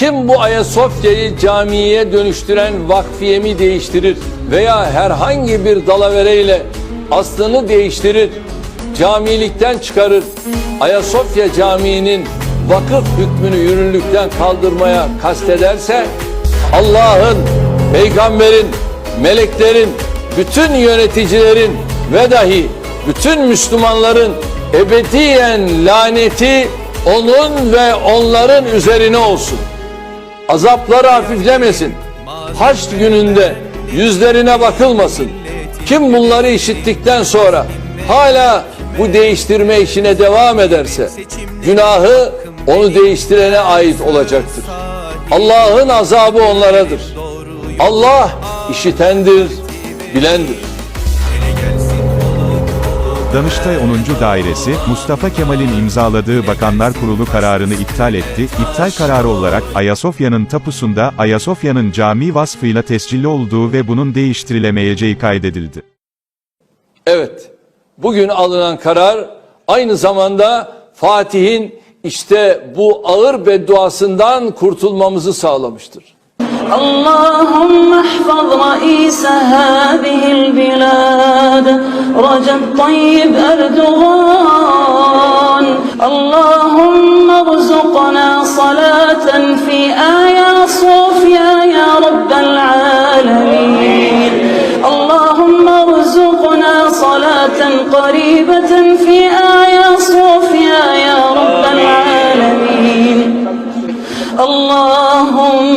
Kim bu Ayasofya'yı camiye dönüştüren vakfiye mi değiştirir veya herhangi bir dalavereyle aslını değiştirir, camilikten çıkarır, Ayasofya Camii'nin vakıf hükmünü yürürlükten kaldırmaya kastederse Allah'ın, peygamberin, meleklerin, bütün yöneticilerin ve dahi bütün Müslümanların ebediyen laneti onun ve onların üzerine olsun. Azapları hafiflemesin. Haç gününde yüzlerine bakılmasın. Kim bunları işittikten sonra hala bu değiştirme işine devam ederse günahı onu değiştirene ait olacaktır. Allah'ın azabı onlaradır. Allah işitendir, bilendir. Danıştay 10. Dairesi, Mustafa Kemal'in imzaladığı Bakanlar Kurulu kararını iptal etti. İptal kararı olarak, Ayasofya'nın tapusunda, Ayasofya'nın cami vasfıyla tescilli olduğu ve bunun değiştirilemeyeceği kaydedildi. Evet, bugün alınan karar, aynı zamanda Fatih'in işte bu ağır bedduasından kurtulmamızı sağlamıştır. Allahümme hafaz reise hâbihil bilâd. رجب طيب أردوغان اللهم ارزقنا صلاة في آيا صوفيا يا رب العالمين. اللهم ارزقنا صلاة قريبة في آيا صوفيا يا رب العالمين. اللهم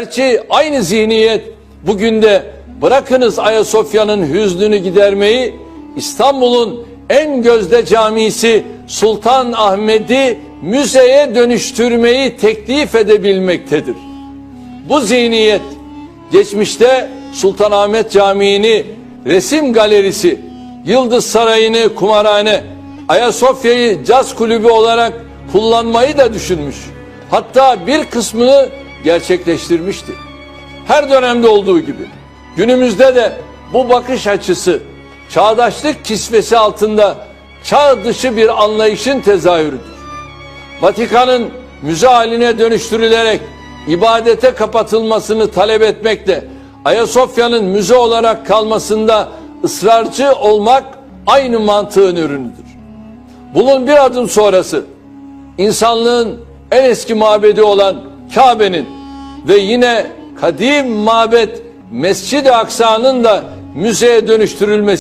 Gerçi aynı zihniyet bugün de bırakınız Ayasofya'nın hüznünü gidermeyi İstanbul'un en gözde camisi Sultan Ahmet'i müzeye dönüştürmeyi teklif edebilmektedir. Bu zihniyet geçmişte Sultanahmet Camii'ni resim galerisi, Yıldız Sarayı'nı kumarhane, Ayasofya'yı caz kulübü olarak kullanmayı da düşünmüş. Hatta bir kısmını gerçekleştirmişti. Her dönemde olduğu gibi günümüzde de bu bakış açısı çağdaşlık kisvesi altında çağ dışı bir anlayışın tezahürüdür. Vatikan'ın müze haline dönüştürülerek ibadete kapatılmasını talep etmekle Ayasofya'nın müze olarak kalmasında ısrarcı olmak aynı mantığın ürünüdür. Bunun bir adım sonrası insanlığın en eski mabedi olan Kabe'nin ve yine kadim mabet Mescid-i Aksa'nın da müzeye dönüştürülmesi